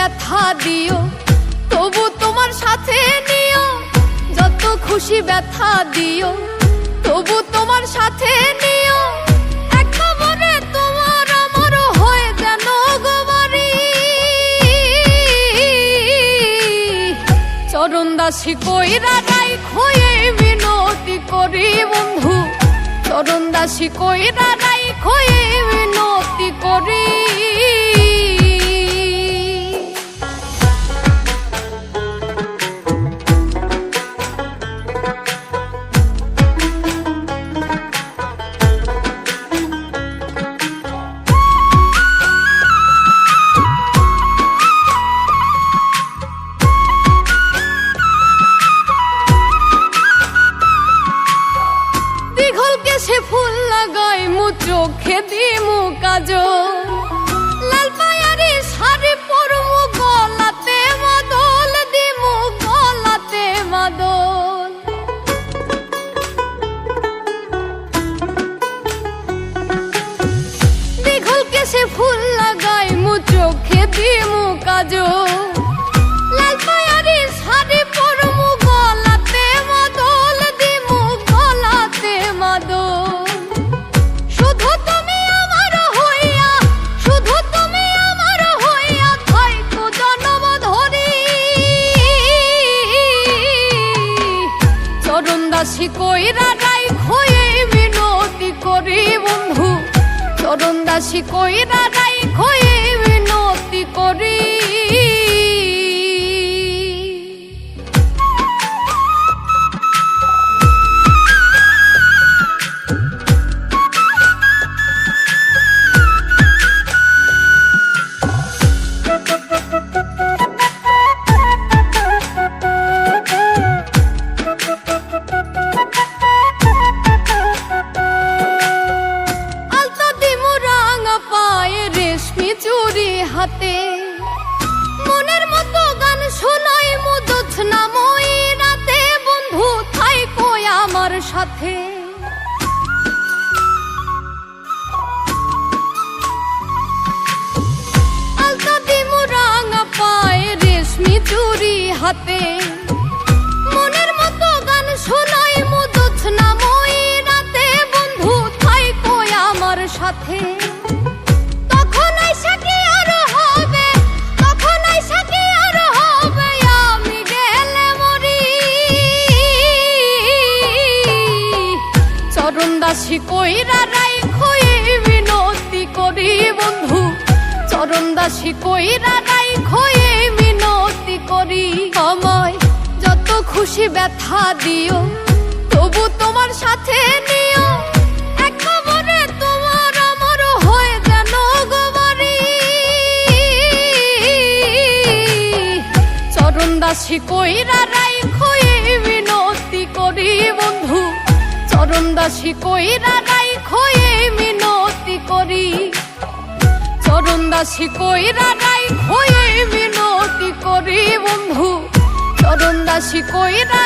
ব্যথা দিও, তবু তোমার সাথে নিও। যত খুশি ব্যথা দিও, তবু তোমার সাথে নিও। চরণ দাসী কইরা রাই খয়ে বিনতি করি বন্ধু। চরণ দাসী কইরা রাই খয়ে বিনতি করি। চোখে দিমু কাজল। লাল পায়ারি শাড়ি পরমু, গলাতে মাদল, দিমু গলাতে মাদল। দীঘল কেশে ফুল লাগাই মু চোখে দিমু কাজল। দাসী কইরা রাই খয়ে মিনতি করি বন্ধু। চরণ দাসী কইরা রাই খয়ে হাতে। মনের মতো গান শোনাই মুদুছ না মই রাতে। বন্ধু থাই কই আমার সাথে। আলতা দিমু পায়ে রেশমি চুরি হাতে। দাসী কইরা রাই খয়ে বিনতি করি বন্ধু। চরণ দাসী কইরা রাই খয়ে বিনতি করি আমায়। যত খুশি ব্যথা দিও, তবু তোমার সাথে নিও। দাসী কইরা রাই খয়ে বিনতি করি বন্ধু। চরণ দাসী কইরা রাই খয়ে মিনতি করি। চরণ দাসী কইরা রাই খয়ে মিনতি করি বন্ধু। চরণ দাসী কইরা